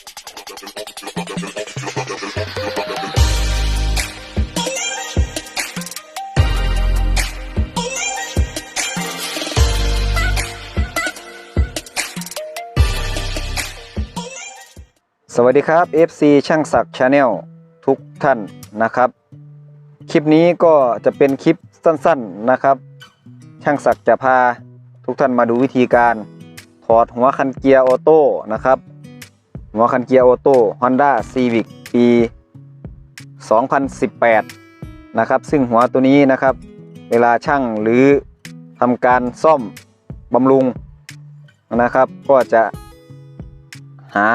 สวัสดีครับ FC ช่างศักดิ์ชาแนลทุกท่านนะครับ คลิปนี้ก็จะเป็นคลิปสั้นๆนะครับ ช่างศักดิ์จะพาทุกท่านมาดูวิธีการถอดหัวคันเกียร์ออโต้นะครับ หัวคันเกียร์ออโต้ Honda Civic ปี 2018 นะครับ ซึ่งหัวตัวนี้นะครับ เวลาช่างหรือทำการซ่อมบำรุงนะครับ ก็จะหา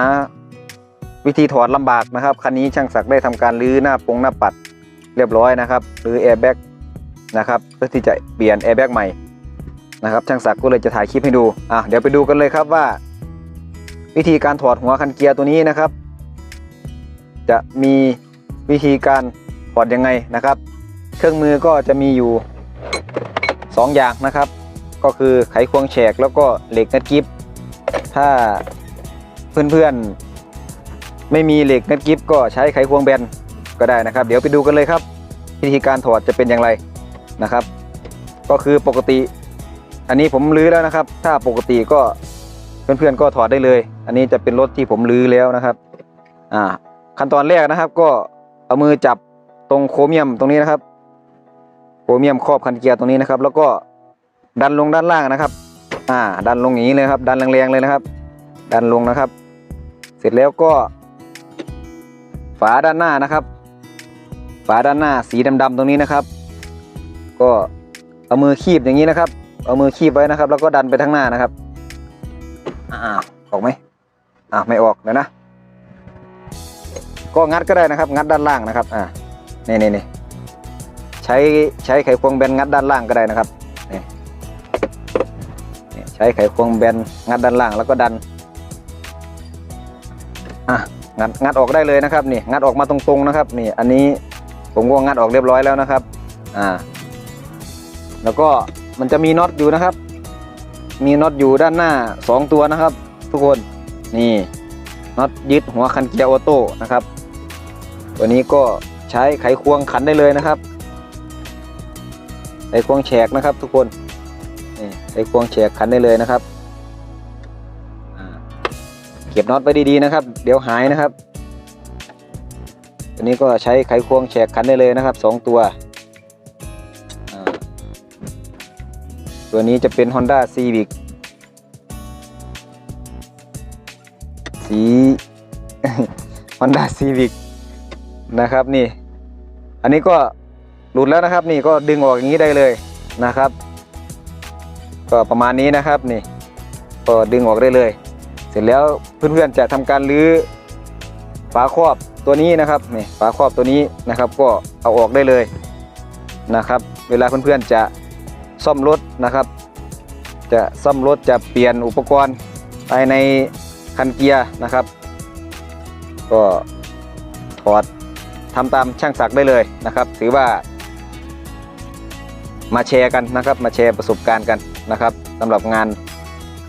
วิธีถอดลำบากนะครับคันนี้ช่างศักด์ได้ทำการรื้อหน้าปงหน้าปัดเรียบร้อยนะครับหรือแอร์แบ็กนะครับเพื่อที่จะเปลี่ยนแอร์แบ็กใหม่นะครับช่างศักด์ก็เลยจะถ่ายคลิปให้ดูอะเดี๋ยวไปดูกันเลยครับว่า วิธีการถอดหัวคันเกียร์ตัวนี้นะครับ จะมีวิธีการถอดยังไงนะครับ เครื่องมือก็จะมีอยู่ 2 อย่างนะครับ ก็คือไขควงแฉกแล้วก็เหล็กนัดกิฟถ้าเพื่อนๆไม่มีเหล็กนัดกิฟก็ใช้ไขควงแบนก็ได้นะครับ เดี๋ยวไปดูกันเลยครับ วิธีการถอดจะเป็นอย่างไรนะครับ ก็คือปกติ อันนี้ผมลื้อแล้วนะครับ ถ้าปกติก็ เพื่อนๆก็ถอดได้เลย อันนี้จะเป็นรถที่ผมลื้อแล้วนะครับอ่าขั้นตอนแรกนะครับ ก็เอามือจับตรงโครเมียมตรงนี้นะครับ โครเมียมครอบคันเกียร์ตรงนี้นะครับ แล้วก็ดันลงด้านล่างนะครับ อ่า ดันลงอย่างนี้เลยครับ ดันแรงๆเลยนะครับ ดันลงนะครับ เสร็จแล้วก็ ฝาด้านหน้านะครับ ฝาด้านหน้าสีดำๆตรงนี้นะครับ ก็เอามือคีบอย่างนี้นะครับ เอามือคีบไว้นะครับ แล้วก็ดันไปทางหน้านะครับ อ่าออกไหมอ่าไม่ออกเดี๋ยวนะ ก็งัดก็ได้นะครับ งัดด้านล่างนะครับ อ่านี่นี่นี่ใช้ใช้ไขควงแบนงัดด้านล่างก็ได้นะครับนี่นี่ใช้ไขควงแบนงัดด้านล่างแล้วก็ดันอะงัดงัดออกได้เลยนะครับนี่งัดออกมาตรงๆนะครับนี่อันนี้ผมก็งัดออกเรียบร้อยแล้วนะครับอ่าแล้วก็มันจะมีน็อตอยู่นะครับ มีน็อตอยู่ด้านหน้าสองตัวนะครับ ทุกคนนี่น็อตยึดหัวคันเกียร์ออโต้นะครับ ตัวนี้ก็ใช้ไขควงขันได้เลยนะครับ ไขควงแฉกนะครับ ทุกคนนี่ไขควงแฉกขันได้เลยนะครับเก็บน็อตไว้ดีๆนะครับ เดี๋ยวหายนะครับ ตัวนี้ก็ใช้ไขควงแฉกคันได้เลยนะครับสองตัว ตัวนี้จะเป็น Honda Civic สี Honda Civic นะครับนี่ อันนี้ก็หลุดแล้วนะครับนี่ก็ดึงออกอย่างนี้ได้เลยนะครับ ก็ประมาณนี้นะครับนี่ก็ดึงออกได้เลย เสร็จแล้วเพื่อนๆจะทำการรื้อฝาครอบตัวนี้นะครับนี่ฝาครอบตัวนี้นะครับ ก็เอาออกได้เลยนะครับ เวลาเพื่อนๆจะ ซ่อมรถนะครับ จะซ่อมรถจะเปลี่ยนอุปกรณ์ภายในคันเกียร์นะครับ ก็ถอดทำตามช่างศักได้เลยนะครับ ถือว่า มาแชร์กันนะครับ มาแชร์ประสบการณ์กันนะครับสำหรับงาน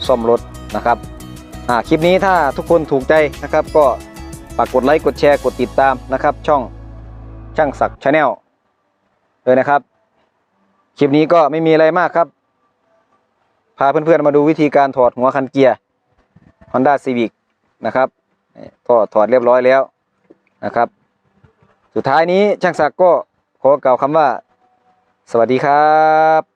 ซ่อมรถนะครับอ่าคลิปนี้ถ้าทุกคนถูกใจนะครับ ก็ฝากกดไลค์กดแชร์กดติดตามนะครับ ช่องช่างศักดิ์ชาแนลเลยนะครับ คลิปนี้ก็ไม่มีอะไรมากครับ พาเพื่อนๆมาดูวิธีการถอดหัวคันเกียร์ Honda Civic นะครับก็ถอดเรียบร้อยแล้วนะครับ สุดท้ายนี้ช่างศักดิ์ก็ขอกล่าวคำว่า สวัสดีครับ